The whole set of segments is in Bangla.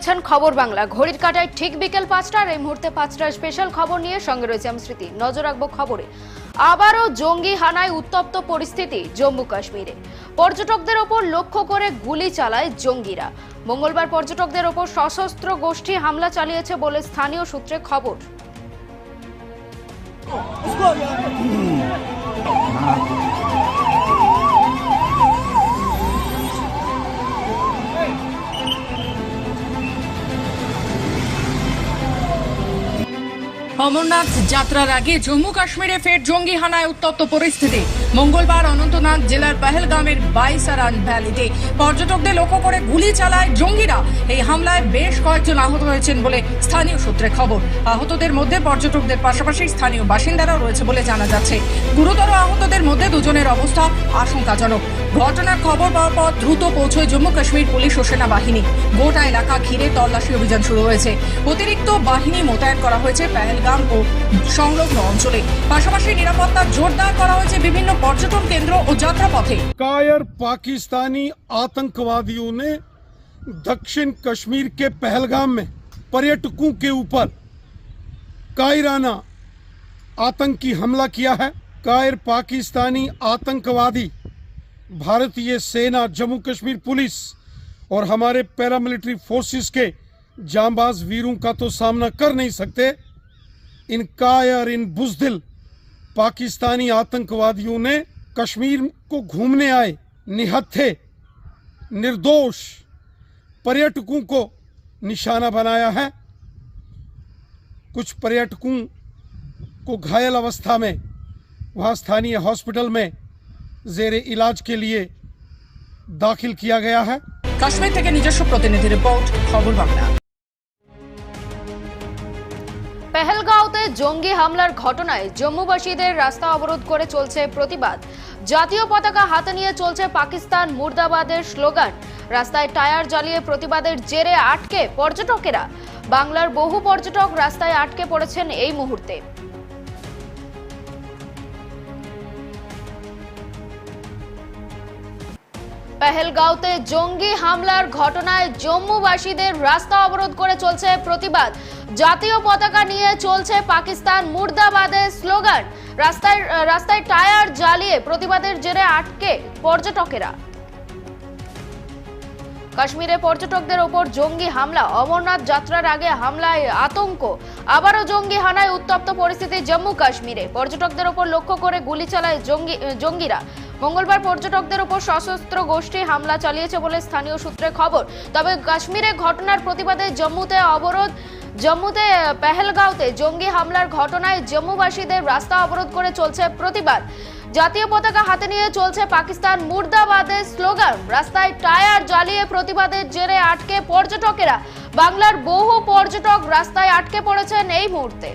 দেখছেন খবর বাংলা। ঘড়ির কাটায় ঠিক বিকেল পাঁচটার, এই মুহূর্তে পাঁচটার স্পেশাল খবর নিয়ে সঙ্গে রয়েছে আমি স্মৃতি। নজর রাখব খবরে। আবারও জঙ্গি হানায় উত্তপ্ত পরিস্থিতি জম্মু কাশ্মীরে। পর্যটকদের ওপর লক্ষ্য করে গুলি চালায় জঙ্গিরা। মঙ্গলবার পর্যটকদের ওপর সশস্ত্র গোষ্ঠী হামলা চালিয়েছে বলে স্থানীয় সূত্রে খবর। অমরনাথ যাত্রার আগে জম্মু কাশ্মীরে ফের জঙ্গি হানায় উত্তপ্ত পরিস্থিতি। মঙ্গলবার অনন্তনাগ জেলার পেহেলগামের বাইসারান ভ্যালিতে পর্যটকদের লক্ষ্য করে গুলি চালায় জঙ্গিরা। এই হামলায় বেশ কয়েকজন আহত হয়েছেন বলে স্থানীয় সূত্রে খবর। আহতদের মধ্যে পর্যটকদের পাশাপাশি স্থানীয় বাসিন্দারাও রয়েছে বলে জানা যাচ্ছে। গুরুতর আহতদের মধ্যে দুজনের অবস্থা আশঙ্কাজনক। ঘটনার খবর পাওয়ার পর দ্রুত পৌঁছয় জম্মু কাশ্মীর পুলিশ ও সেনাবাহিনী গোটা এলাকা ঘিরে তল্লাশি অভিযান শুরু হয়েছে অতিরিক্ত বাহিনী মোতায়েন করা হয়েছে পেহেলগাম ও সংলগ্ন অঞ্চলে পাশাপাশি নিরাপত্তা জোরদার করা হয়েছে বিভিন্ন পর্যটন কেন্দ্র ও যাত্রাপথে कायर पाकिस्तानी आतंकवादियों ने दक्षिण कश्मीर के पहलगाम में पर्यटकों के ऊपर कायराना आतंकी हमला किया है कायर पाकिस्तानी आतंकवादी भारतीय सेना, जम्मू कश्मीर पुलिस और हमारे पैरामिलिट्री फोर्सेस के जांबाज वीरों का तो सामना कर नहीं सकते। इन कायर, इन बुजदिल पाकिस्तानी आतंकवादियों ने कश्मीर को घूमने आए निहत्थे, निर्दोष पर्यटकों को निशाना बनाया है। कुछ पर्यटकों को घायल अवस्था में, वहाँ स्थानीय हॉस्पिटल में জেরে ইলাজ কে লিয়ে দাখিল কিয়া গয়া হ্যাঁ কাশ্মীর থেকে নিজস্ব প্রতিনিধি রিপোর্ট খবর বাংলা। পেহেলগাঁওতে জঙ্গি হামলার ঘটনায় জম্মুবাসীদের রাস্তা অবরোধ করে চলছে প্রতিবাদ। জাতীয় পতাকা হাতে নিয়ে চলছে পাকিস্তান মুর্দাবাদের স্লোগান। রাস্তায় টায়ার জ্বালিয়ে প্রতিবাদের জেরে আটকে পর্যটকেরা। বাংলার বহু পর্যটক রাস্তায় আটকে পড়েছেন এই মুহূর্তে। পেহেলগাঁওতে জঙ্গি হামলার ঘটনায় জম্মুবাসীদের রাস্তা অবরোধ করে চলছে প্রতিবাদ। জাতীয় পতাকা নিয়ে চলছে পাকিস্তান মুর্দাবাদের স্লোগান। রাস্তায় রাস্তায় টায়ার জ্বালিয়ে প্রতিবাদের জেরে আটকে পর্যটকেরা। কাশ্মীরে পর্যটকদের ওপর জঙ্গি হামলা। অমরনাথ যাত্রার আগে হামলায় আতঙ্ক। আবারও জঙ্গি হানায় উত্তপ্ত পরিস্থিতি জম্মু কাশ্মীরে। পর্যটকদের ওপর লক্ষ্য করে গুলি চালায় জঙ্গি জঙ্গিরা। মঙ্গলবার পর্যটকদের ওপর সশস্ত্র গোষ্ঠী হামলা চালিয়েছে বলে স্থানীয় সূত্রে খবর। তবে কাশ্মীরে ঘটনার প্রতিবাদে জম্মুতে অবরোধ জম্মুতে পেহেলগাঁওতে জঙ্গি হামলার ঘটনায় জম্মুবাসীদের রাস্তা অবরোধ করে চলছে প্রতিবাদ। জাতীয় পতাকা হাতে নিয়ে চলছে পাকিস্তান মুর্দাবাদের স্লোগান। রাস্তায় টায়ার জ্বালিয়ে প্রতিবাদের জেরে আটকে পর্যটকেরা। বাংলার বহু পর্যটক রাস্তায় আটকে পড়েছেন এই মুহূর্তে।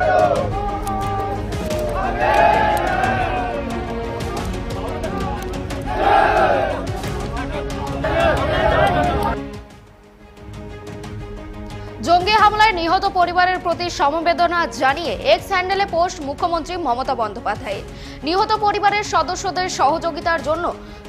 জঙ্গি হামলায় নিহত পরিবারের প্রতি সমবেদনা জানিয়ে এক্স হ্যান্ডেলে পোস্ট মুখ্যমন্ত্রী মমতা বন্দ্যোপাধ্যায়ের নিহত পরিবারের সদস্যদের সহযোগিতার জন্য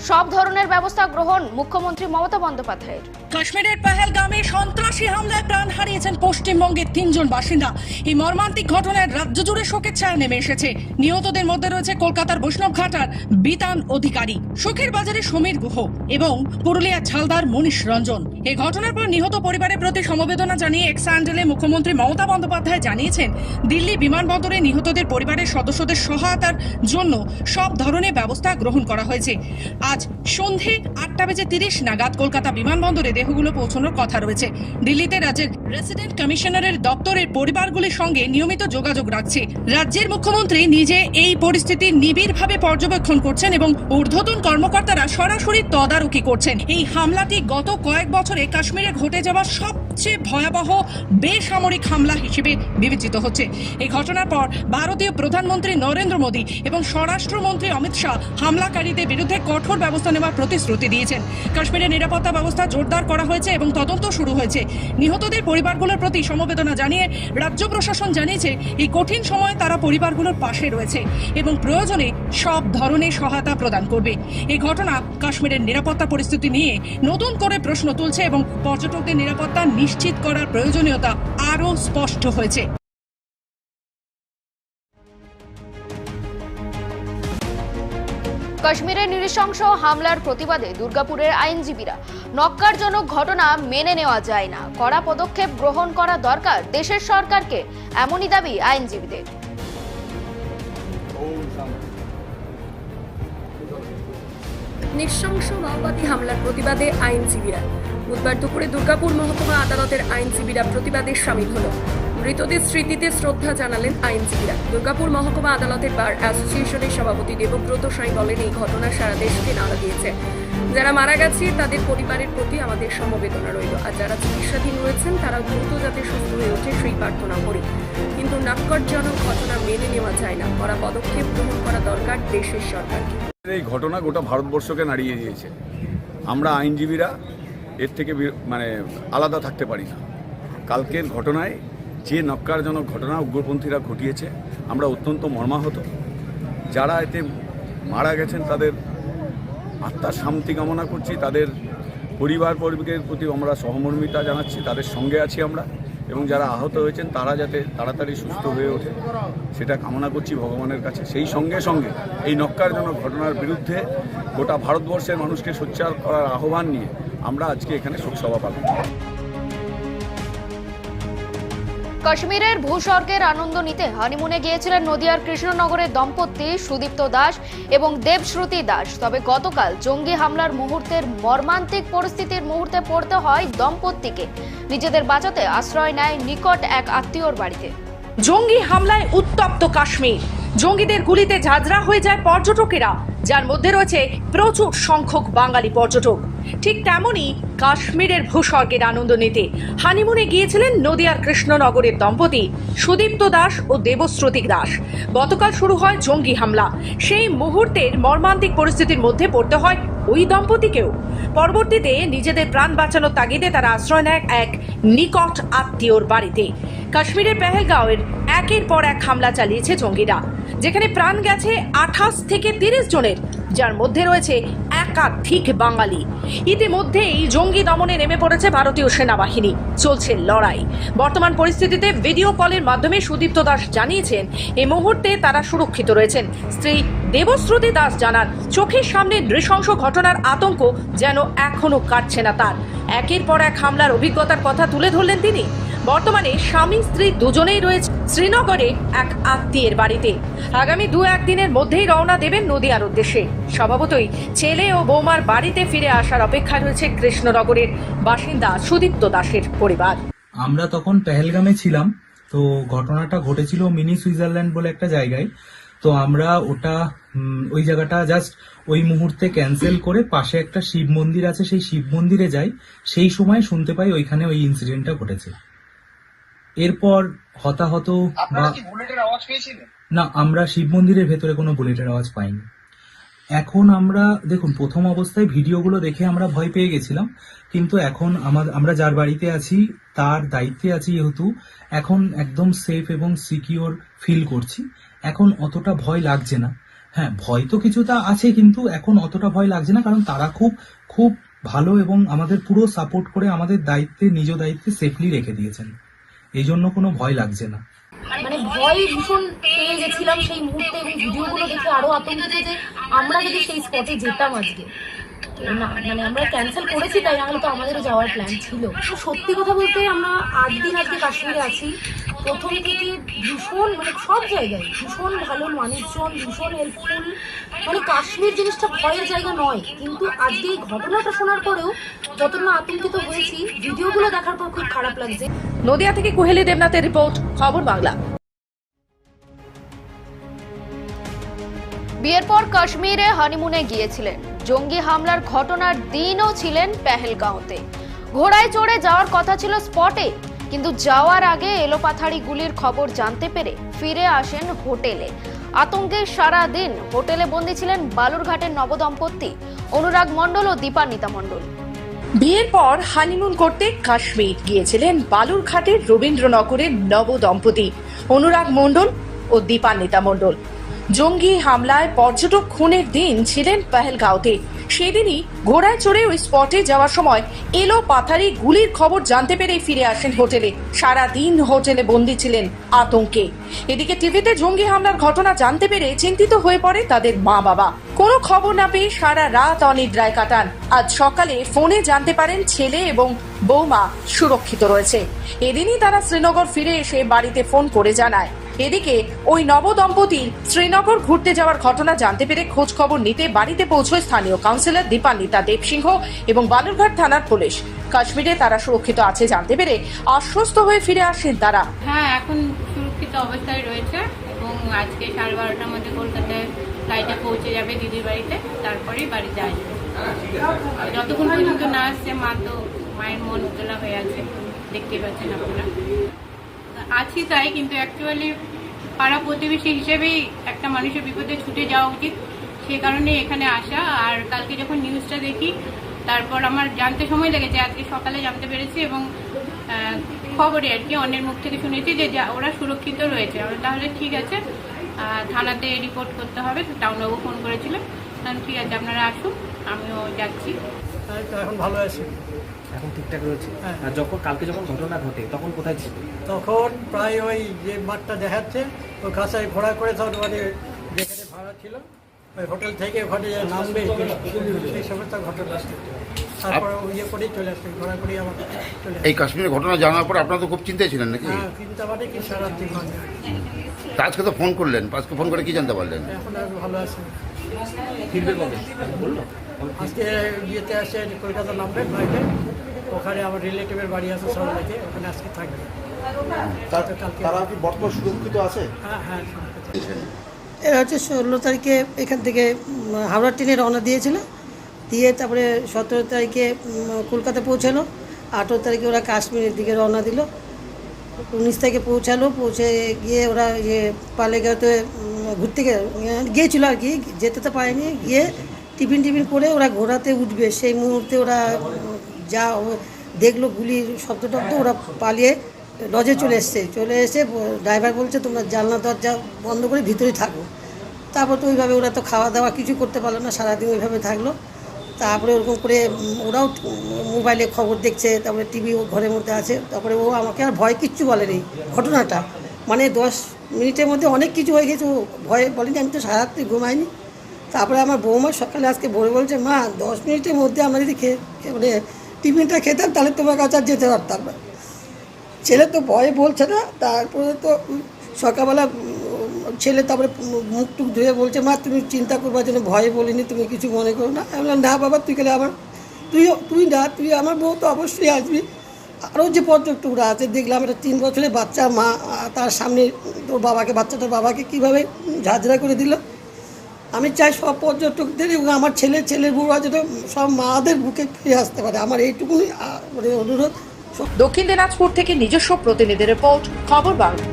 সব ধরনের ব্যবস্থা গ্রহণ মুখ্যমন্ত্রী মমতা বন্দ্যোপাধ্যায়ের। কাশ্মীরের পেহেলগামে সন্ত্রাসী হামলায় প্রাণ হারিয়েছেন পশ্চিমবঙ্গের তিনজন বাসিন্দা। এই মর্মান্তিক ঘটনায় রাজ্য জুড়ে শোকের ছায়া নেমে এসেছে। নিহতদের মধ্যে রয়েছে কলকাতার বৈষ্ণব ঘাটার বিতান অধিকারী। শোকের বাজারে সমীর গুহ এবং পুরুলিয়ার ঝালদার মনীষ রঞ্জন। এই ঘটনার পর নিহত পরিবারের প্রতি সমবেদনা জানিয়ে এক্স হ্যান্ডেলে মুখ্যমন্ত্রী মমতা বন্দ্যোপাধ্যায় জানিয়েছেন, দিল্লি বিমানবন্দরে নিহতদের পরিবারের সদস্যদের সহায়তার জন্য সব ধরনের ব্যবস্থা গ্রহণ করা হয়েছে। আজ সন্ধে আটটা বেজে তিরিশ নাগাদ কলকাতা বিমানবন্দরে দেহগুলো পৌঁছানোর কথা রয়েছে। দিল্লিতে রাজ্যের রেসিডেন্ট কমিশনারের দপ্তরের পরিবারগুলির সঙ্গে নিয়মিত যোগাযোগ রাখছে। রাজ্যের মুখ্যমন্ত্রী নিজে এই পরিস্থিতি নিবিড়ভাবে পর্যবেক্ষণ করছেন এবং ঊর্ধ্বতন কর্মকর্তারা সরাসরি তদারকি করছেন। এই হামলাটি গত কয়েক বছরে কাশ্মীরে ঘটে যাওয়া সব সবচেয়ে ভয়াবহ বেসামরিক হামলা হিসেবে বিবেচিত হচ্ছে। এই ঘটনার পর ভারতীয় প্রধানমন্ত্রী নরেন্দ্র মোদী এবং স্বরাষ্ট্রমন্ত্রী অমিত শাহ হামলাকারীদের বিরুদ্ধে কঠোর ব্যবস্থা নেওয়ার প্রতিশ্রুতি দিয়েছেন। কাশ্মীরের নিরাপত্তা ব্যবস্থা জোরদার করা হয়েছে এবং তদন্ত শুরু হয়েছে। নিহতদের পরিবারগুলোর প্রতি সমবেদনা জানিয়ে রাজ্য প্রশাসন জানিয়েছে, এই কঠিন সময়ে তারা পরিবারগুলোর পাশে রয়েছে এবং প্রয়োজনে সব ধরনের সহায়তা প্রদান করবে। এই ঘটনা কাশ্মীরের নিরাপত্তা পরিস্থিতি নিয়ে নতুন করে প্রশ্ন তুলছে এবং পর্যটকদের নিরাপত্তা নিশ্চিত করার প্রয়োজনীয়তা আরও স্পষ্ট হয়েছে। কাশ্মীরের নৃশংস হামলার প্রতিবাদে দুর্গাপুরের আইনজীবীরা নক্কারজনক ঘটনা মেনে নেওয়া যায় না। কড়া পদক্ষেপ গ্রহণ করা দরকার দেশের সরকারকে, এমনই দাবি আইনজীবীদের। নৃশংস মাওবাদী হামলার প্রতিবাদে আইনজীবীরা বুধবার দুপুরে দুর্গাপুর মহকুমা আদালতের আইনজীবীরা প্রতিবাদে সামিল হল। মৃতদের স্মৃতিতে শ্রদ্ধা জানালেন আইনজীবীরা দুর্গাপুর মহকুমা আদালতের বার অ্যাসোসিয়েশনের সভাপতি দেবব্রত সাঁই বলেন, এই ঘটনা সারা দেশকে নাড়া দিয়েছে। যারা মারা গেছে, তাদের পরিবারের প্রতি আমাদের সমবেদনা রইল। আর যারা চিকিৎসাধীন রয়েছেন তারা দ্রুত যাতে সুস্থ হয়ে ওঠে সেই প্রার্থনা করি। কিন্তু নাক্করজনক ঘটনা মেনে নেওয়া যায় না। করা পদক্ষেপ গ্রহণ করা দরকার দেশের সরকারকে। এই ঘটনা গোটা ভারতবর্ষকে নাড়িয়ে দিয়েছে। আমরা আইনজীবীরা এর থেকে মানে আলাদা থাকতে পারি না। কালকের ঘটনায় যে নক্কারজনক ঘটনা উগ্রপন্থীরা ঘটিয়েছে, আমরা অত্যন্ত মর্মাহত। যারা এতে মারা গেছেন, তাদের আত্মার শান্তি কামনা করছি। তাদের পরিবার পরিবারের প্রতি আমরা সহমর্মিতা জানাচ্ছি। তাদের সঙ্গে আছি আমরা। এবং যারা আহত হয়েছেন, তারা যাতে তাড়াতাড়ি সুস্থ হয়ে ওঠে, সেটা কামনা করছি ভগবানের কাছে সেই সঙ্গে সঙ্গে এই নক্কারজনক ঘটনার বিরুদ্ধে গোটা ভারতবর্ষের মানুষকে সোচ্চার করার আহ্বান নিয়ে আমরা আজকে এখানে শোকসভা পালন। কাশ্মীরের ভূস্বর্গের আনন্দ নিতে হানিমুনে গিয়েছিলেন নদিয়ার কৃষ্ণনগরের দম্পতি সুদীপ্ত দাস এবং দেবশ্রুতি দাস। তবে গতকাল জঙ্গি হামলার মুহূর্তের মর্মান্তিক পরিস্থিতির মুহূর্তে পড়তে হয় দম্পতিকে। নিজেদের বাঁচাতে আশ্রয় নেয় নিকট এক আত্মীয়র বাড়িতে। জঙ্গি হামলায় উত্তপ্ত কাশ্মীর। জঙ্গিদের গুলিতে ঝাঁঝরা হয়ে যায় পর্যটকেরা, যার মধ্যে রয়েছে প্রচুর সংখ্যক বাঙালি পর্যটক। ঠিক তেমনই কাশ্মীরের ভূস্বর্গের আনন্দ নিতে। হানিমুনে গিয়েছিলেন নদিয়ার কৃষ্ণনগরের দম্পতি সুদীপ্ত দাস ও দেবশ্রুতিক দাস। গতকাল শুরু হয় জঙ্গি হামলা। সেই মুহূর্তের মর্মান্তিক পরিস্থিতির মধ্যে পড়তে হয় ওই দম্পতিকেও। পরবর্তীতে নিজেদের প্রাণ বাঁচানোর তাগিদে তারা আশ্রয় নেয় এক নিকট আত্মীয়র বাড়িতে। কাশ্মীরের পেহেলগাঁওয়ের একের পর এক হামলা চালিয়েছে জঙ্গিরা। যেখানে প্রাণ গেছে আঠাশ থেকে তিরিশ জনের, যার মধ্যে রয়েছে একাধিক বাঙালি। ইতিমধ্যেই জঙ্গি দমনে নেমে পড়েছে ভারতীয় সেনাবাহিনী। চলছে লড়াই। বর্তমান পরিস্থিতিতে ভিডিও কলের মাধ্যমে সুদীপ্ত দাস জানিয়েছেন এই মুহূর্তে তারা সুরক্ষিত রয়েছেন। স্ত্রী দেবশ্রুতি দাস জানান, চোখের সামনে নৃশংস ঘটনার আতঙ্ক যেন এখনও কাটছে না তার। একের পর এক হামলার অভিজ্ঞতার কথা তুলে ধরলেন তিনি। বর্তমানে স্বামী স্ত্রী দুজনেই রয়েছে শ্রীনগরে এক আত্মীয়ের বাড়িতে। আগামী দু একদিনের মধ্যেই রওনা দেবেন নদিয়ার উদ্দেশ্যে। স্বভাবতই ছেলে ও বৌমার বাড়িতে ফিরে আসার অপেক্ষা রয়েছে কৃষ্ণনগরের বাসিন্দা সুদীপ্ত দাসের পরিবার। আমরা তখন পেহেলগামে ছিলাম, তো ঘটনাটা ঘটেছিল মিনি সুইজারল্যান্ড বলে একটা জায়গায়। তো আমরা ওটা ওই জায়গাটা জাস্ট ওই মুহূর্তে ক্যান্সেল করে পাশে একটা শিব মন্দির আছে, সেই শিব মন্দিরে যাই। সেই সময় শুনতে পাই ওইখানে ওই ইনসিডেন্টটা ঘটেছে। এরপর হতাহত বা না আমরা শিব মন্দিরের ভেতরে কোনো বুলেটের আওয়াজ পাইনি। এখন আমরা দেখুন প্রথম অবস্থায় ভিডিওগুলো দেখে আমরা ভয় পেয়ে গেছিলাম কিন্তু এখন আমরা যার বাড়িতে আছি তার দায়িত্বে আছি যেহেতু এখন একদম সেফ এবং সিকিওর ফিল করছি। এখন অতটা ভয় লাগছে না। হ্যাঁ ভয় তো কিছুটা আছে কিন্তু এখন অতটা ভয় লাগছে না কারণ তারা খুব খুব ভালো এবং আমাদের পুরো সাপোর্ট করে আমাদের দায়িত্বে নিজ দায়িত্বে সেফলি রেখে দিয়েছেন। এই জন্য কোনো ভয় লাগছে না। মানে ভয় ভীষণ পেয়ে গেছিলাম সেই মুহূর্তে এবং ভিডিওগুলো দেখে আরও আতঙ্কিত যে আমরা যদি সেই স্পটে যেতাম আজকে। মানে আমরা ক্যান্সেল করেছি তাই নাহলে তো আমাদেরও যাওয়ার প্ল্যান ছিল। তো সত্যি কথা বলতে আমরা আট দিন আজকে কাশ্মীরে আছি। প্রথম থেকে ভীষণ মানে সব জায়গায় ভীষণ ভালো মানুষজন, ভীষণ হেল্পফুল মানে কাশ্মীর জিনিসটা ভয়ের জায়গা নয়, কিন্তু আজকে এই ঘটনাটা শোনার পরেও যত না আতঙ্কিত হয়েছি, ভিডিওগুলো দেখার পর খুব খারাপ লাগছে। নদিয়া থেকে কুহেলি দেবনাথের রিপোর্ট, খবর বাংলা। বিয়ের পর কাশ্মীরে হানিমুনে গিয়েছিলেন। জঙ্গি হামলার ঘটনার দিনও ছিলেন পেহেলগাঁওতে। ঘোড়ায় চড়ে যাওয়ার কথা ছিল স্পটে, কিন্তু যাওয়ার আগে এলোপাথারি গুলির খবর জানতে পেরে ফিরে আসেন হোটেলে। আতঙ্কে সারা দিন হোটেলে বন্দী ছিলেন বালুরঘাটের নবদম্পতি অনুরাগ মণ্ডল ও দীপান্বিতা মণ্ডল। বিয়ের পর হানিমুন করতে কাশ্মীর গিয়েছিলেন বালুরঘাটের রবীন্দ্রনগরের নব দম্পতি অনুরাগ মণ্ডল ও দীপান্বিতা মণ্ডল। জঙ্গি হামলায় পর্যটক খুনের দিন ছিলেন পেহেলগাঁওতে। সেদিনই ঘোড়ায় চড়ে ওই স্পটে যাওয়ার সময় এলো পাথারি গুলির খবর জানতে পেরে ফিরে আসেন হোটেলে। সারা দিন হোটেলে বন্দী ছিলেন আতঙ্কে। এদিকে টিভিতে জঙ্গি হামলার ঘটনা জানতে পেরে চিন্তিত হয়ে পড়ে তাদের মা বাবা কোনো খবর না পেয়ে সারা রাত অনিদ্রায় কাটান। আজ সকালে ফোনে জানতে পারেন ছেলে এবং বৌমা সুরক্ষিত রয়েছে। এদিনই তারা শ্রীনগর ফিরে এসে বাড়িতে ফোন করে জানায়। এদিকে, ওই নবদম্পতির শ্রীনগর ঘুরতে যাওয়ার ঘটনা জানতে পেরে খোঁজ খবর নিতে বাড়িতে পৌঁছয় স্থানীয় কাউন্সিলর দীপান্বিতা দেবসিংহ এবং বালুরঘাট থানার পুলিশ। কাশ্মীরে তারা সুরক্ষিত আছে জানতে পেরে আশ্বস্ত হয়ে ফিরে আসেন তারা। হ্যাঁ এখন সুরক্ষিত অবস্থায় রয়েছে এবং আজকে সাড়ে বারোটার মধ্যে কলকাতায় ফ্লাইটে পৌঁছে যাবে দিদির বাড়িতে, তারপরেই বাড়িতে আসবে যতক্ষণ পর্যন্ত না আসছে, মা তো মায়ের মন উতলা হয়ে আছে দেখতে পাচ্ছেন আপনারা। আছি তাই, কিন্তু অ্যাকচুয়ালি পাড়া প্রতিবেশী হিসেবেই একটা মানুষের বিপদে ছুটে যাওয়া উচিত। সে কারণে এখানে আসা। আর কালকে যখন নিউজটা দেখি, তারপর আমার জানতে সময় লেগেছে, আজকে সকালে জানতে পেরেছি এবং খবরে আর কি অন্যের মুখ থেকে শুনেছি যে ওরা সুরক্ষিত রয়েছে। তাহলে ঠিক আছে থানাতে রিপোর্ট করতে হবে। টাউনবাবু ফোন করেছিলেন ঠিক আছে, আপনারা আসুন, আমিও যাচ্ছি। এখন ভালো আছি। এখন ঠিকঠাক রয়েছে? হ্যাঁ। আর যখন কালকে যখন ঘটনা ঘটে তখন কোথায় ছিল? তখন প্রায় ওই যে মাঠটা দেখাচ্ছে ওই কাঁচায় ঘোড়া করে সব মানে যেখানে ভাড়া ছিল ওই হোটেল থেকে ওখানে নামবে সেই সময় তার ঘটনা তারপরে ওই ইয়ে করেই চলে আসছে ঘোড়া করেই আমার চলে এই কাশ্মীরের ঘটনা জানার পর আপনারা তো খুব চিন্তায় ছিলেন নাকি? হ্যাঁ কিন্তু মানে কি সারা দিন তা আজকে তো ফোন করলেন আজকে ফোন করে কি জানতে পারলেন? এখন আর ভালো আছে ফিরবে কবে? বলল? আজকে ইয়েতে আসে কলকাতা নামবে ফ্লাইটে ওখানে আমার রিলেটিভের বাড়ি আছে থেকে ওখানে আজকে থাকবে। তারা কি বর্তমান সুরক্ষিত আছে? হ্যাঁ হ্যাঁ এরা হচ্ছে ষোলো তারিখে এখান থেকে হাওড়া ট্রেনে রওনা দিয়েছিল। দিয়ে তারপরে সতেরো তারিখে কলকাতা পৌঁছালো। আঠেরো তারিখে ওরা কাশ্মীরের দিকে রওনা দিল। উনিশ তারিখে পৌঁছালো পৌঁছে গিয়ে ওরা ইয়ে পালেগাঁওতে ঘুরতে গিয়েছিল আর কি। যেতে তো পারেনি গিয়ে টিফিন টিফিন করে ওরা ঘোড়াতে উঠবে। সেই মুহূর্তে ওরা যা দেখল গুলির শব্দ টব্দ, ওরা পালিয়ে লজে চলে এসছে। চলে এসে ড্রাইভার বলছে, তোমরা জানলা দরজা বন্ধ করে ভিতরে থাকো। তারপর তো ওইভাবে ওরা তো খাওয়া দাওয়া কিছু করতে পারল না, সারাদিন ওইভাবে থাকল। তারপরে ওরকম করে ওরাও মোবাইলে খবর দেখছে, তারপরে টিভি ঘরের মধ্যে আছে। তারপরে ও আমাকে আর ভয় কিচ্ছু বলেনি ঘটনাটা। মানে দশ মিনিটের মধ্যে অনেক কিছু হয়ে গেছে, ও ভয়ে বলেনি, আমি তো সারাত্রি ঘুমাইনি। তারপরে আমার বৌমা সকালে আজকে ভোরে বলছে, মা, দশ মিনিটের মধ্যে আমরা যদি খেয়ে মানে টিফিনটা খেতাম, তাহলে তোমার কাছে আর যেতে পারতাম না। ছেলে তো ভয়ে বলছে না, তারপরে তো সকালবেলা ছেলে তারপরে মুখ টুক ধুয়ে বলছে, মা, তুমি চিন্তা করবার জন্য ভয়ে বলিনি, তুমি কিছু মনে করো না। আমি বললাম, না বাবা, তুই গেলে আমার, তুই তুই না, তুই আমার বউ তো অবশ্যই আসবি। আরও যে পর্যটকরা আছে, দেখলাম একটা তিন বছরের বাচ্চা, মা, তার সামনে তোর বাবাকে বাচ্চাটার বাবাকে কীভাবে ঝাঁঝরা করে দিল। আমি চাই সব পর্যটকদের এবং আমার ছেলে ছেলের বউরা যেন সব মাদের বুকে ফিরে আসতে পারে। আমার এইটুকুনি মানে অনুরোধ। দক্ষিণ দিনাজপুর থেকে নিজস্ব প্রতিনিধি রিপোর্ট খবর বাংলা।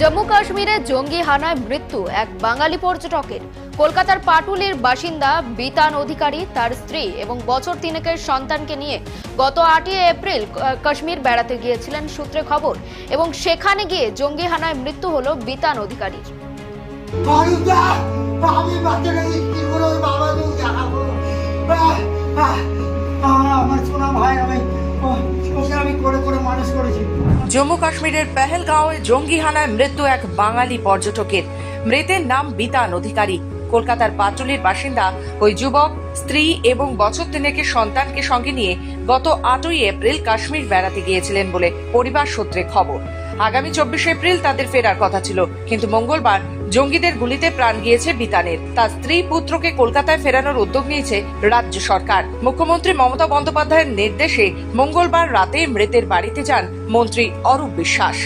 জম্মু কাশ্মীরে জঙ্গি হানায় মৃত্যু এক বাঙালি পর্যটকের। কলকাতার পাটুলির বাসিন্দা বিতান অধিকারী তার স্ত্রী এবং বছর তিনেকের সন্তানকে নিয়ে গত আটই এপ্রিল কাশ্মীর বেড়াতে গিয়েছিলেন সূত্রে খবর এবং সেখানে গিয়ে জঙ্গি হানায় মৃত্যু হল বিতান অধিকারীর। জম্মু কাশ্মীরের পেহেলগাঁওয়ে জঙ্গি হানায় মৃত্যু এক বাঙালি পর্যটকের। মৃতের নাম বিতান অধিকারী। কলকাতার পাটুলির বাসিন্দা, ওই যুবক, স্ত্রী এবং বছর তিনেকের সন্তানকে সঙ্গে নিয়ে গত আটই এপ্রিল কাশ্মীর বেড়াতে গিয়েছিলেন বলে পরিবার সূত্রে খবর। আগামী চব্বিশে এপ্রিল তাদের ফেরার কথা ছিল, কিন্তু মঙ্গলবার জঙ্গিদের গুলিতে প্রাণ গিয়েছে বিতানের। তার স্ত্রী পুত্রকে কলকাতায় ফেরানোর উদ্যোগ নিয়েছে রাজ্য সরকার। মুখ্যমন্ত্রী মমতা বন্দ্যোপাধ্যায়ের নির্দেশে মঙ্গলবার রাতে মৃতের বাড়িতে যান মন্ত্রী অরূপ বিশ্বাস।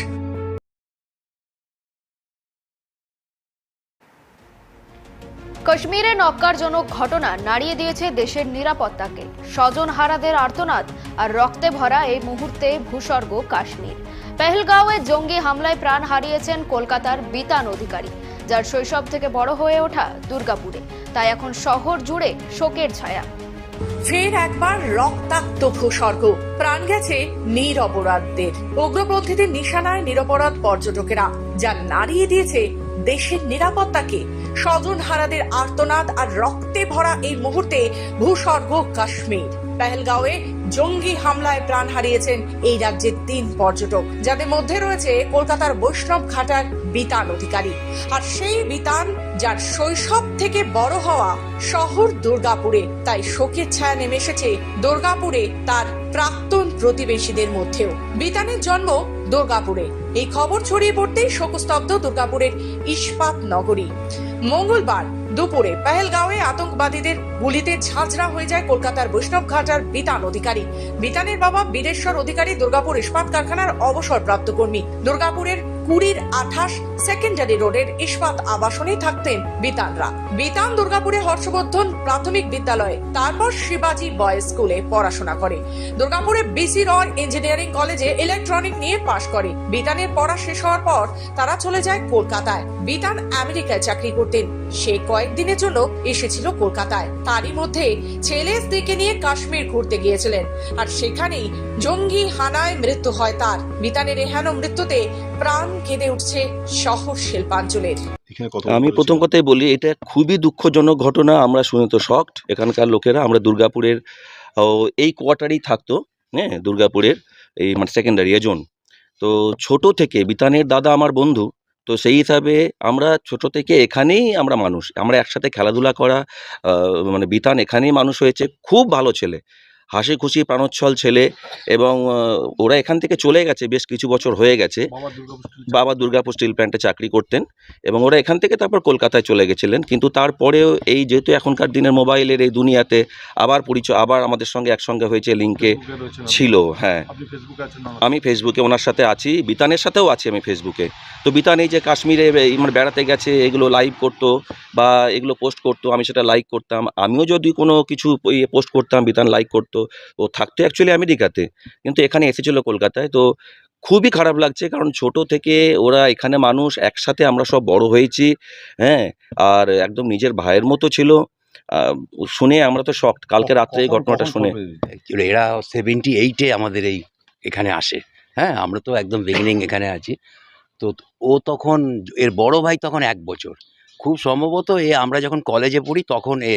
কাশ্মীরে নক্কারজনক ঘটনা নাড়িয়ে দিয়েছে দেশের নিরাপত্তাকে। স্বজন হারাদের আর্তনাদ আর রক্তে ভরা এই মুহূর্তে ভূস্বর্গ কাশ্মীর। পেহেলগাঁওয়ে জঙ্গি হামলায় প্রাণ হারিয়েছেন কলকাতার বিতান অধিকারী। যার শৈশব থেকে বড় হয়ে ওঠা দুর্গাপুরে। তাই এখন শহর জুড়ে শোকের ছায়া। ফের একবার রক্তাক্ত ভূস্বর্গ প্রাণ গেছে নিরপরাধদের উগ্রপন্থীদের নিশানায় নিরপরাধ পর্যটকেরা, যা নাড়িয়ে দিয়েছে দেশের নিরাপত্তাকে। স্বজন হারাদের আর্তনাদ আর রক্তে ভরা এই মুহূর্তে ভূস্বর্গ কাশ্মীর। পেহেলগাঁওয়ে জঙ্গি হামলায় প্রাণ হারিয়েছেন এই রাজ্যের তিন পর্যটক, যাদের মধ্যে রয়েছে কলকাতার বৈষ্ণব ঘাটার বিতান অধিকারী। আর সেই বিতান, যার শৈশব থেকে বড় হওয়া শহর দুর্গাপুরে, তাই শোকের ছায়া নেমে এসেছে দুর্গাপুরে তার প্রাক্তন প্রতিবেশীদের মধ্যেও। বিতানের জন্ম দুর্গাপুরে। এই খবর ছড়িয়ে পড়তেই শোকস্তব্ধ দুর্গাপুরের ইস্পাত নগরী। মঙ্গলবার দুপুরে পেহেলগাঁওয়ে আতঙ্কবাদীদের গুলিতে ঝাঁঝরা হয়ে যায় কলকাতার বৈষ্ণব ঘাটার বিতান অধিকারী। বিতানের বাবা বিদেশ্বর অধিকারী দুর্গাপুর ইস্পাত কারখানার অবসরপ্রাপ্ত কর্মী। দুর্গাপুরের কুড়ির আঠাশ সেকেন্ডারি রোডের ইস্পাত আবাসনেই থাকতেন বিতানরা। বিতান দুর্গাপুরে হর্ষবর্ধন প্রাথমিক বিদ্যালয়ে, তারপর শিবাজি বয়েজ স্কুলে পড়াশোনা করে। দুর্গাপুরে বিসি রয় ইঞ্জিনিয়ারিং কলেজে ইলেকট্রনিক নিয়ে পাশ করে। বিতানের পড়া শেষ হওয়ার পর তারা চলে যায় কলকাতায়। বিতান আমেরিকায় চাকরি করতেন। সে কয়েকদিনের জন্য এসেছিল কলকাতায়। তারই মধ্যে ছেলে স্ত্রীকে নিয়ে কাশ্মীর ঘুরতে গিয়েছিলেন। আর সেখানেই জঙ্গি হানায় মৃত্যু হয় তার। বিতানের এহেন মৃত্যুতে প্রাণ কেঁদে উঠছে শহর শিল্পাঞ্চলের। আমি প্রথম কথাই বলি এটা খুবই দুঃখজনক ঘটনা আমরা শুনে তো শকড এখানকার লোকেরা আমরা দুর্গাপুরের এই কোয়ার্টারেই থাকতো হ্যাঁ দুর্গাপুরের এই মানে সেকেন্ডারি এজন তো ছোট থেকে বিতানের দাদা আমার বন্ধু তো সেই হিসাবে আমরা ছোট থেকে এখানেই আমরা মানুষ। আমরা একসাথে খেলাধুলা করা মানে বিতান এখানেই মানুষ হয়েছে। খুব ভালো ছেলে। হাসি খুশি প্রাণোচ্ছল ছেলে এবং ওরা এখান থেকে চলে গেছে বেশ কিছু বছর হয়ে গেছে। বাবা দুর্গাপুর স্টিল প্ল্যান্টে চাকরি করতেন এবং ওরা এখান থেকে তারপর কলকাতায় চলে গেছিলেন। কিন্তু তারপরেও এই যেহেতু এখনকার দিনের মোবাইলের এই দুনিয়াতে আবার পরিচয় আবার আমাদের সঙ্গে একসঙ্গে হয়েছে লিঙ্কে ছিল হ্যাঁ। আমি ফেসবুকে ওনার সাথে আছি বিতানের সাথেও আছি আমি ফেসবুকে তো বিতান এই যে কাশ্মীরে মানে বেড়াতে গেছে এগুলো লাইভ করতো বা এগুলো পোস্ট করতো আমি সেটা লাইক করতাম। আমিও যদি কোনো কিছু ইয়ে পোস্ট করতাম বিতান লাইক করতো। ও থাকতো অ্যাকচুয়ালি আমেরিকাতে। কিন্তু এখানে এসেছিল কলকাতায়। তো খুবই খারাপ লাগছে কারণ ছোট থেকে ওরা এখানে মানুষ একসাথে আমরা সব বড় হয়েছি হ্যাঁ? আর একদম নিজের ভাইয়ের মতো ছিল। শুনে আমরা তো শখ কালকে রাত্রে এই ঘটনাটা শুনে। এরা সেভেন্টি এইটে আমাদের এই এখানে আসে হ্যাঁ? আমরা তো একদম বিগিনিং এখানে আছি। তো ও তখন এর বড় ভাই তখন এক বছর। খুব সম্ভবত এ আমরা যখন কলেজে পড়ি তখন এ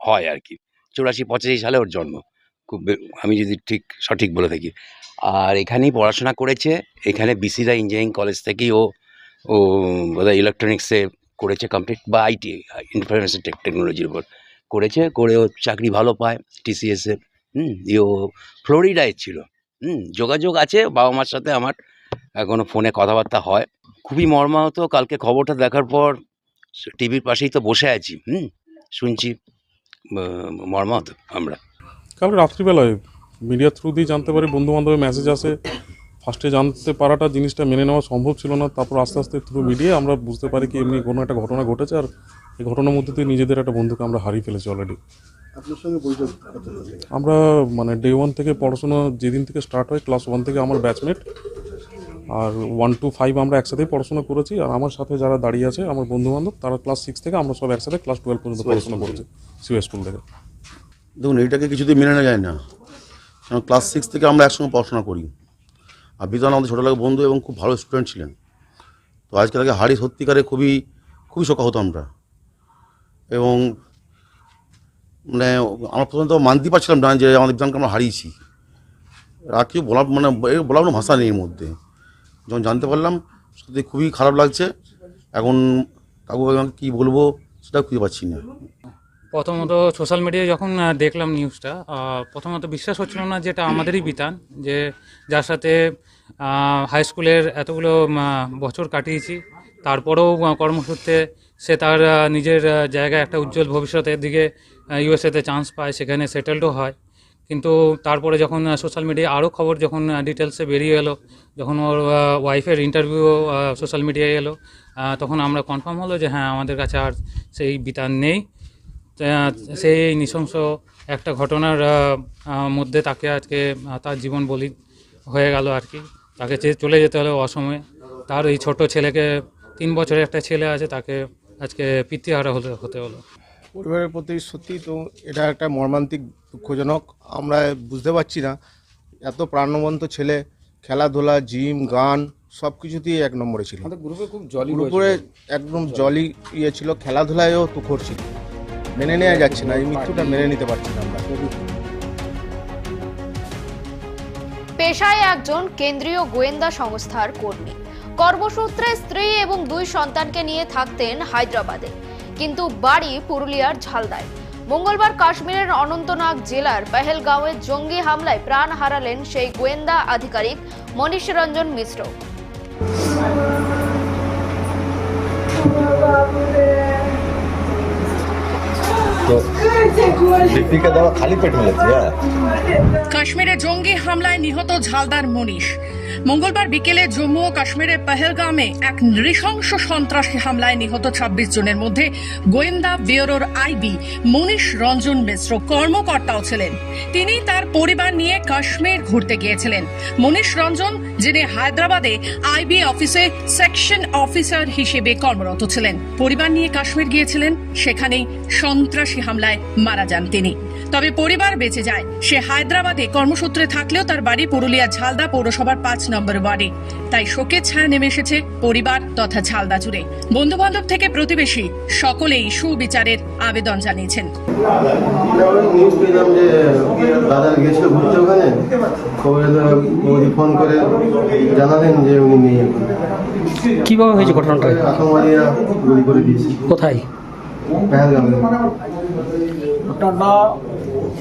হয় আর কি। চুরাশি পঁচাশি সালে ওর জন্ম। খুব আমি যদি ঠিক সঠিক বলে থাকি। আর এখানেই পড়াশোনা করেছে, এখানে বিসিরা ইঞ্জিনিয়ারিং কলেজ থেকেই ও ও বোধহয় ইলেকট্রনিক্সে করেছে কমপ্লিট বা আইটি ইনফরমেশন টেকনোলজির উপর। করেছে, করে ও চাকরি ভালো পায় টিসিএসে হুম, দিয়ে ও ফ্লোরিডায় ছিল, হুম, যোগাযোগ আছে, বাবা মার সাথে আমার এখনও ফোনে কথাবার্তা হয়। খুবই মর্মাহত, কালকে খবরটা দেখার পর টিভির পাশেই তো বসে আছি, হুম, শুনছি মর্মাহত আমরা। কালকে রাত্রিবেলায় মিডিয়া থ্রু দিয়ে জানতে পারি বন্ধু বান্ধবের মেসেজ আসে ফার্স্টে জানতে পারাটা জিনিসটা মেনে নেওয়া সম্ভব ছিল না। তারপর আস্তে আস্তে থ্রু মিডিয়া আমরা বুঝতে পারি কি এমনি কোনো একটা ঘটনা ঘটেছে আর এই ঘটনার মধ্যে দিয়ে নিজেদের একটা বন্ধুকে আমরা হারিয়ে ফেলেছি অলরেডি আমরা মানে ডে ওয়ান থেকে পড়াশোনা যেদিন থেকে স্টার্ট হয় ক্লাস ওয়ান থেকে আমার ব্যাচমেট আর ওয়ান টু ফাইভ আমরা একসাথেই পড়াশোনা করেছি। আর আমার সাথে যারা দাঁড়িয়ে আছে আমার বন্ধু বান্ধব তারা ক্লাস সিক্স থেকে আমরা সব একসাথে ক্লাস টুয়েলভ পর্যন্ত পড়াশোনা করেছি। সিও স্কুল থেকে। দেখুন, এইটাকে কিছুতেই মেনে নেওয়া যায় না। কারণ ক্লাস সিক্স থেকে আমরা একসঙ্গে পড়াশোনা করি। আর বিধান আমাদের ছোটোবেলার বন্ধু এবং খুব ভালো স্টুডেন্ট ছিলেন। তো আজকে তাকে হারি সত্যিকারে খুবই খুবই শোকাহত আমরা। এবং মানে আমরা প্রথমে তো মানতে পারছিলাম না যে আমাদের বিধানকে আমরা হারিয়েছি। আর কিছু বলার মানে বলার কোনো ভাষা নেই এর মধ্যে। যখন জানতে পারলাম, সত্যি খুবই খারাপ লাগছে। এখন কাকু আমাকে কী বলব সেটা খুঁজে পাচ্ছি না। প্রথমত সোশ্যাল মিডিয়ায় যখন দেখলাম নিউজটা প্রথমত বিশ্বাস হচ্ছিল না যে এটা আমাদেরই বিতান, যে যার সাথে হাই স্কুলের এতগুলো বছর কাটিয়েছি, তারপরেও কর্মসূত্রে সে তার নিজের জায়গায় একটা উজ্জ্বল ভবিষ্যতের দিকে ইউএসএতে চান্স পায়, সেখানে সেটেলডও হয়। কিন্তু তারপরে যখন সোশ্যাল মিডিয়ায় আরও খবর যখন ডিটেলসে বেরিয়ে এলো, যখন ওর ওয়াইফের ইন্টারভিউ সোশ্যাল মিডিয়ায় এলো তখন আমরা কনফার্ম হলো যে হ্যাঁ আমাদের কাছে আর সেই বিতান নেই। সেই নৃশংস একটা ঘটনার মধ্যে তাকে আজকে তার জীবন বলি হয়ে গেল আর কি। তাকে চলে যেতে হলো অসময়ে। তার এই ছোট ছেলেকে তিন বছরের একটা ছেলে আছে তাকে আজকে পিতৃহারা হতে হতে হলো। পরিবারের প্রতি সত্যি তো এটা একটা মর্মান্তিক দুঃখজনক। আমরা বুঝতে পারছি না এত প্রাণবন্ত ছেলে খেলাধুলা জিম গান সব কিছুতেই এক নম্বরে ছিল। গ্রুপে খুব জলি গ্রুপে একদম জলি ইয়ে ছিল খেলাধুলায়ও তুখর ছিল। মেনে নেওয়া যাচ্ছে না, এই মৃত্যুটা মেনে নিতে পারছি না আমরা। পেশায় একজন কেন্দ্রীয় গোয়েন্দা সংস্থার কর্মী। কর্মসূত্রে স্ত্রী এবং দুই সন্তানকে নিয়ে থাকতেন হায়দ্রাবাদে, কিন্তু বাড়ি পুরুলিয়ার ঝালদায়। মঙ্গলবার কাশ্মীরের অনন্তনাগ জেলার পেহেলগাঁওয়ে জঙ্গি হামলায় প্রাণ হারালেন সেই গোয়েন্দা আধিকারিক মনীষ রঞ্জন মিশ্র। Go. কাশ্মীরে জঙ্গি হামলায় নিহত ঝালদার মনীষ। মঙ্গলবার বিকেলে জম্মু ও কাশ্মীরের পেহেলগামে এক নৃশংস সন্ত্রাসী হামলায় নিহত ২৬ জনের মধ্যে গোয়েন্দা ব্যুরোর আইবি মনীষ রঞ্জন মিশ্র কর্মকর্তাও ছিলেন। তিনি তার পরিবার নিয়ে কাশ্মীর ঘুরতে গিয়েছিলেন। মনীষ রঞ্জন, যিনি হায়দ্রাবাদে আইবি অফিসে সেকশন অফিসার হিসেবে কর্মরত ছিলেন, পরিবার নিয়ে কাশ্মীর গিয়েছিলেন। সেখানেই সন্ত্রাসী হামলায় মারা যান তিনি। তবে পরিবার বেঁচে যায়। সে হায়দ্রাবাদে কর্মসূত্রে থাকলেও তার বাড়ি পুরুলিয়া ঝালদা পৌরসভার পাঁচ নম্বর ওয়ার্ডে। তাই শোকের ছায়া নেমে এসেছে পরিবার তথা ঝালদা জুড়ে। বন্ধু বান্ধব থেকে প্রতিবেশী সকলেই সুবিচারের আবেদন জানিয়েছেন। নিউজ পেলাম যে দাদা গেছিল ঘুরতে ওখানে খবরে মোদি ফোন করে জানালেন যে উনি নেই কীভাবে হয়েছে ঘটনাটা? আতঙ্কবাদীরা গুলি করে দিয়েছে। কোথায়? পেহেলগামে। ঘটনাটা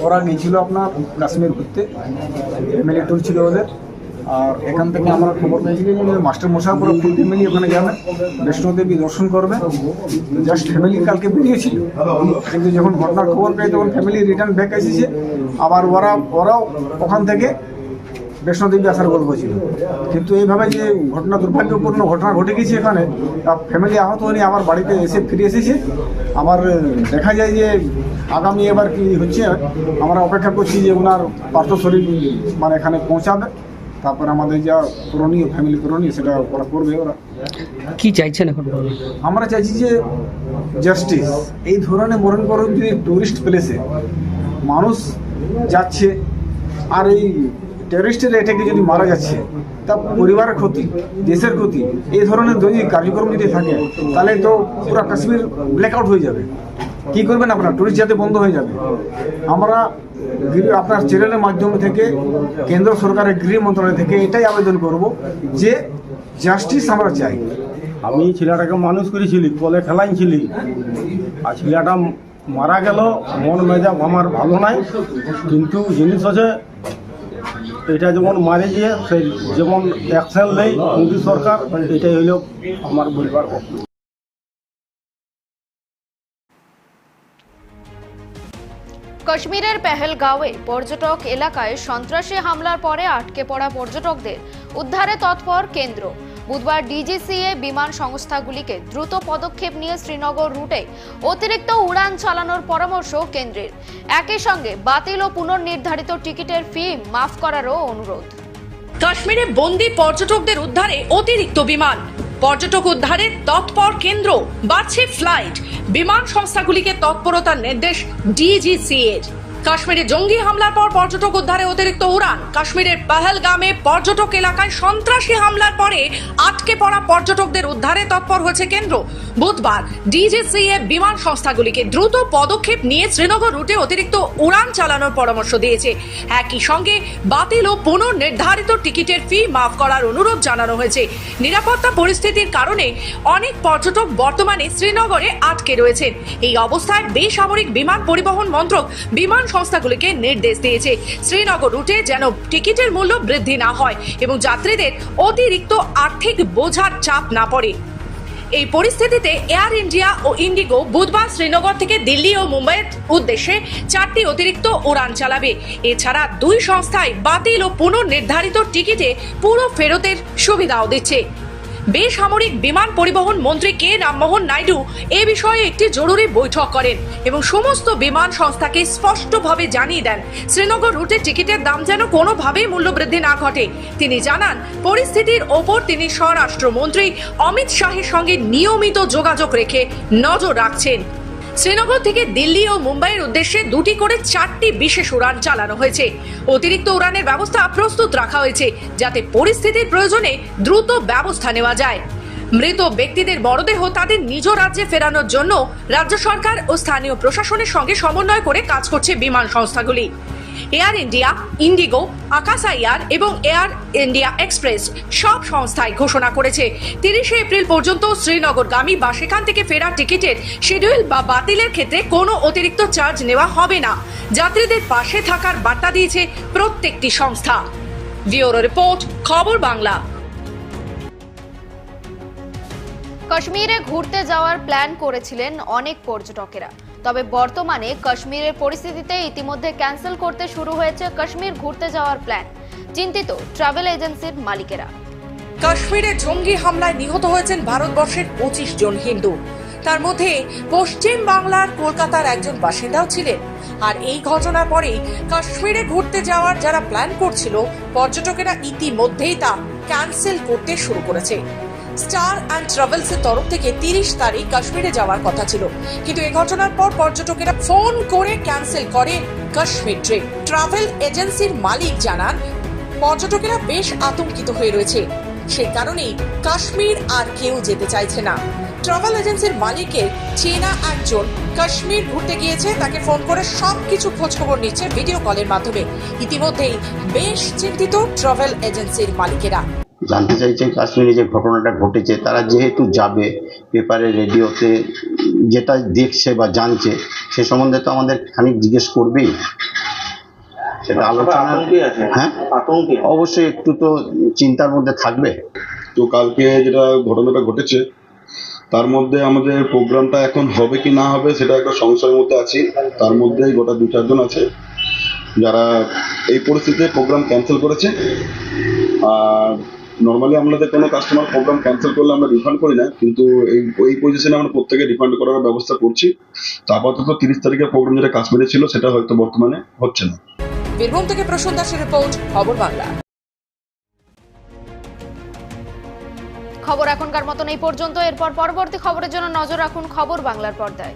ওরা গিয়েছিল আপনার কাশ্মীর ঘুরতে। ফ্যামিলি ট্যুর ছিল ওদের। আর এখান থেকে আমরা খবর পেয়েছি যে মাস্টার মশাই পুরো ফুল ফ্যামিলি ওখানে যাবে। বৈষ্ণবদেবী দর্শন করবে। জাস্ট ফ্যামিলি কালকে বেরিয়েছিল কিন্তু যখন ঘটনার খবর পেয়ে তখন ফ্যামিলি রিটার্ন ব্যাক এসেছে। আবার ওরা, ওরাও ওখান থেকে বৈষ্ণোদেবী আসার গল্প ছিল। কিন্তু এইভাবে যে ঘটনা দুর্ভাগ্যপূর্ণ ঘটনা ঘটে গেছে এখানে ফ্যামিলি আহত হয়নি আমার বাড়িতে এসে ফিরে এসেছে। আবার দেখা যায় যে আগামী এবার কি হচ্ছে আমরা অপেক্ষা করছি যে ওনার পার্থ শরীর মানে এখানে পৌঁছাবে। তারপর আমাদের যা করণীয় ফ্যামিলি করণীয় সেটা ওরা করবে ওরা। কি চাইছেন এখন আমরা চাইছি যে জাস্টিস এই ধরনের মরণ করণ যদি টুরিস্ট প্লেসে মানুষ যাচ্ছে আর এই টেররিস্টের এটাকে যদি মারা যাচ্ছে, তা পরিবারের ক্ষতি, দেশের ক্ষতি এই ধরনের যদি কার্যক্রম যদি থাকে, তাহলে তো পুরো কাশ্মীর ব্ল্যাকআউট হয়ে যাবে। কি করবেন আপনার? টুরিস্ট যাতে বন্ধ হয়ে যাবে। আমরা আপনার চ্যানেলের মাধ্যম থেকে, কেন্দ্র সরকারের গৃহ মন্ত্রণালয় থেকে এটাই আবেদন করব যে জাস্টিস আমরা চাই। আমি ছেলেটাকে মানুষ করেছিলি বলে খেলাইছিলি আর ছেলেটা মারা গেল, মন মেজাব আমার ভালো নাই। কিন্তু জিনিস হচ্ছে এটা যেমন মারে গিয়ে সেই যেমন অ্যাকশন নেই মোদী সরকার, এটাই হইল আমার বলবার কথা। কাশ্মীরের পেহেলগাঁওয়ে পর্যটক এলাকায় সন্ত্রাসী হামলার পরে আটকে পড়া পর্যটকদের উদ্ধারে তৎপর কেন্দ্র বুধবার ডিজিসিএ বিমান সংস্থাগুলিকে দ্রুত পদক্ষেপ নিয়ে শ্রীনগর রুটে অতিরিক্ত উড়ান চালানোর পরামর্শ কেন্দ্রের। একই সঙ্গে বাতিল ও পুনর্নির্ধারিত টিকিটের ফি মাফ করারও অনুরোধ। কাশ্মীরে বন্দি পর্যটকদের উদ্ধারে অতিরিক্ত বিমান। পর্যটক উদ্ধারে তৎপর কেন্দ্র, বাড়ছে ফ্লাইট। বিমান সংস্থাগুলিকে তৎপরতার নির্দেশ ডিজিসি এর কাশ্মীরে জঙ্গি হামলার পর পর্যটক উদ্ধারে অতিরিক্ত উড়ান। কাশ্মীরের পাহেলগামে পর্যটক এলাকায় সন্ত্রাসী হামলার পরে আটকে পড়া পর্যটকদের উদ্ধারে তৎপর হয়েছে কেন্দ্র। বুধবার ডিজিসিএ বিমান সংস্থাগুলিকে দ্রুত পদক্ষেপ নিয়ে শ্রীনগর রুটে অতিরিক্ত উড়ান চালানোর পরামর্শ দিয়েছে। একই সঙ্গে বাতিল ও পুনর্নির্ধারিত টিকিটের ফি মাফ করার অনুরোধ জানানো হয়েছে। নিরাপত্তা পরিস্থিতির কারণে অনেক পর্যটক বর্তমানে শ্রীনগরে আটকে রয়েছেন। এই অবস্থায় বেসামরিক বিমান পরিবহন মন্ত্রক বিমান সংস্থাগুলিকে নির্দেশ দিয়েছে। শ্রীনগর রুটে যেন টিকিটের মূল্য বৃদ্ধি না হয় এবং যাত্রীদের অতিরিক্ত আর্থিক বোঝার চাপ না পড়ে। এই পরিস্থিতিতে এয়ার ইন্ডিয়া ও ইন্ডিগো বুধবার শ্রীনগর থেকে দিল্লি ও মুম্বাইয়ের উদ্দেশ্যে চারটি অতিরিক্ত উড়ান চালাবে। এছাড়া দুই সংস্থায় বাতিল ও পুনর্নির্ধারিত টিকিটে পুরো ফেরতের সুবিধাও দিচ্ছে। বেসামরিক বিমান পরিবহন মন্ত্রী কে রামমোহন নাইডু এ বিষয়ে একটি জরুরি বৈঠক করেন এবং সমস্ত বিমান সংস্থাকে স্পষ্টভাবে জানিয়ে দেন, শ্রীনগর রুটে টিকিটের দাম যেন কোনোভাবেই মূল্যবৃদ্ধি না ঘটে। তিনি জানান, পরিস্থিতির ওপর তিনি স্বরাষ্ট্রমন্ত্রী অমিত শাহের সঙ্গে নিয়মিত যোগাযোগ রেখে নজর রাখছেন। শ্রীনগর থেকে দিল্লি ও মুম্বাইয়ের উদ্দেশ্যে দুটি করে চারটি বিশেষ উড়ান চালানো হয়েছে। অতিরিক্ত উড়ানের ব্যবস্থা প্রস্তুত রাখা হয়েছে, যাতে পরিস্থিতির প্রয়োজনে দ্রুত ব্যবস্থা নেওয়া যায়। মৃত ব্যক্তিদের মরদেহ তাদের নিজ রাজ্যে ফেরানোর জন্য রাজ্য সরকার ও স্থানীয় প্রশাসনের সঙ্গে সমন্বয় করে কাজ করছে বিমান সংস্থাগুলি। Air India Indigo Akasa air এবং এয়ার ইন্ডিয়া এক্সপ্রেস সব সংস্থায় ঘোষণা করেছে। তিরিশে এপ্রিল পর্যন্ত শ্রীনগরগামী বা সেখান থেকে ফেরার টিকিটের শিডিউল বা বাতিলের ক্ষেত্রে কোনো অতিরিক্ত চার্জ নেওয়া হবে না। যাত্রীদের পাশে থাকার বার্তা দিয়েছে প্রত্যেকটি সংস্থা। ব্যুরো রিপোর্ট, খবর বাংলা। কাশ্মীরে ঘুরতে যাওয়ার প্ল্যান করেছিলেন অনেক পর্যটকেরা। তবে বর্তমানে কাশ্মীরের পরিস্থিতিতে ইতিমধ্যে ক্যান্সেল করতে শুরু হয়েছে কাশ্মীর ঘুরতে যাওয়ার প্ল্যান। চিন্তিত ট্রাভেল এজেন্সির মালিকেরা। কাশ্মীরে জঙ্গি হামলায় নিহত হয়েছেন ভারতবর্ষের পঁচিশ জন হিন্দু। তার মধ্যে পশ্চিম বাংলার কলকাতার একজন বাসিন্দাও ছিলেন। আর এই ঘটনার পরেই কাশ্মীরে ঘুরতে যাওয়ার যারা প্ল্যান করছিল, পর্যটকেরা ইতিমধ্যেই তা ক্যান্সেল করতে শুরু করেছে। স্টার অ্যান্ড ট্রাভেলসের তরফ থেকে তিরিশ তারিখ কাশ্মীরে যাওয়ার কথা ছিল। কিন্তু এই ঘটনার পর পর্যটকেরা ফোন করে ক্যান্সেল করে কাশ্মীর ট্রিপ ট্রাভেল এজেন্সির মালিক জানান, পর্যটকেরা বেশ আতঙ্কিত হয়ে রয়েছে। সে কারণেই কাশ্মীর আর কেউ যেতে চাইছে না। ট্রাভেল এজেন্সির মালিকের চেনা একজন কাশ্মীর ঘুরতে গিয়েছে, তাকে ফোন করে সবকিছু খোঁজখবর নিচ্ছে ভিডিও কলের মাধ্যমে। ইতিমধ্যেই বেশ চিন্তিত ট্রাভেল এজেন্সির মালিকেরা। জানতে চাইছে কাশ্মীরে যে ঘটনাটা ঘটেছে তারা যেহেতু যাবে পেপারে রেডিওতে যেটা দেখছে বা জানছে সে সম্বন্ধে তো আমাদের খানিক জিজ্ঞেস করবেই। সেটা আলোচনা হ্যাঁ? অবশ্যই একটু তো চিন্তার মধ্যে থাকবে। তো কালকে যেটা ঘটনাটা ঘটেছে তার মধ্যে আমাদের প্রোগ্রামটা এখন হবে কি না হবে সেটা একটা সংশয়ের মধ্যে আছি। তার মধ্যে গোটা দু চারজন আছে যারা এই পরিস্থিতিতে প্রোগ্রাম ক্যান্সেল করেছে। আর নর্মালি আমাদের কোনো কাস্টমার প্রোগ্রাম ক্যান্সেল করলে আমরা রিফান্ড করি না কিন্তু এই এই পজিশনে আমরা প্রত্যেকে রিফান্ড করার ব্যবস্থা করছি। তো আপাতত তিরিশ তারিখের প্রোগ্রাম যেটা কাশ্মীরে ছিল সেটা হয়তো বর্তমানে হচ্ছে না। বীরভূম থেকে প্রসন্ন দাসের রিপোর্ট খবর বাংলা। খবর এখনকার মতন এই পর্যন্ত। এরপর পরবর্তী খবরের জন্য নজর রাখুন খবর বাংলার পর্দায়।